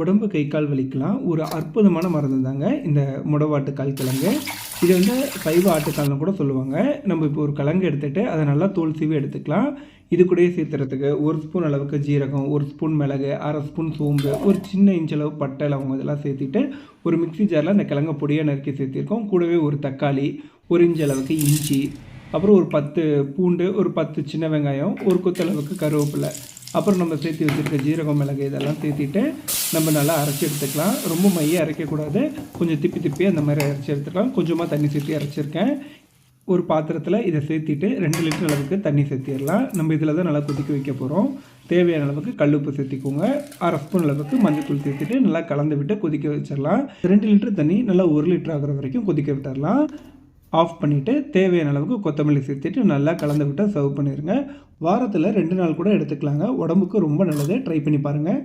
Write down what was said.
உடம்பு கை கால் வலிக்கலாம். ஒரு அற்புதமான மருந்து தாங்க இந்த முடவாட்டு கால் கிழங்கு. இது வந்து சைவ ஆட்டுக்கால்னு கூட சொல்லுவாங்க. நம்ம இப்போ ஒரு கிழங்கு எடுத்துகிட்டு அதை நல்லா தோல் சீவி எடுத்துக்கலாம். இது கூடயே சேர்த்துறதுக்கு ஒரு ஸ்பூன் அளவுக்கு ஜீரகம் ஒரு ஸ்பூன் மிளகு அரை ஸ்பூன் சோம்பு ஒரு சின்ன இன்ச் அளவு பட்டை அவங்க இதெல்லாம் சேர்த்துட்டு ஒரு மிக்ஸி ஜாரில் அந்த கிழங்க பொடியாக நறுக்கி சேர்த்திருக்கோம். கூடவே ஒரு தக்காளி ஒரு இன்ச் அளவுக்கு இஞ்சி அப்புறம் ஒரு பத்து பூண்டு ஒரு பத்து சின்ன வெங்காயம் ஒரு கொத்தளவுக்கு கருவேப்பிலை அப்புறம் நம்ம சேர்த்து வச்சுருக்க ஜீரகம் மிளகு இதெல்லாம் சேர்த்திட்டு நம்ம நல்லா அரைச்சி எடுத்துக்கலாம். ரொம்ப மைய அரைக்கக்கூடாது. கொஞ்சம் திப்பி திப்பி அந்த மாதிரி அரைச்சி எடுத்துக்கலாம். கொஞ்சமாக தண்ணி சேர்த்து அரைச்சிருக்கேன். ஒரு பாத்திரத்தில் இதை சேர்த்திட்டு ரெண்டு லிட்டர் அளவுக்கு தண்ணி சேர்த்திடலாம். நம்ம இதில் தான் நல்லா கொதிக்க வைக்க போகிறோம் தேவையான அளவுக்கு கல்லுப்பு சேர்த்திக்கோங்க. அரை ஸ்பூன் அளவுக்கு மஞ்சத்தூள் சேர்த்துட்டு நல்லா கலந்து விட்டு கொதிக்க வச்சிடலாம். ரெண்டு லிட்டர் தண்ணி நல்லா ஒரு லிட்டர் ஆகிற வரைக்கும் கொதிக்க விட்டுடலாம். ஆஃப் பண்ணிவிட்டு தேவையான அளவுக்கு கொத்தமல்லி சேர்த்துட்டு நல்லா கலந்து விட்டு சர்வ் பண்ணிடுங்க வாரத்தில் ரெண்டு நாள் கூட எடுத்துக்கலாங்க. உடம்புக்கு ரொம்ப நல்லது. ட்ரை பண்ணி பாருங்கள்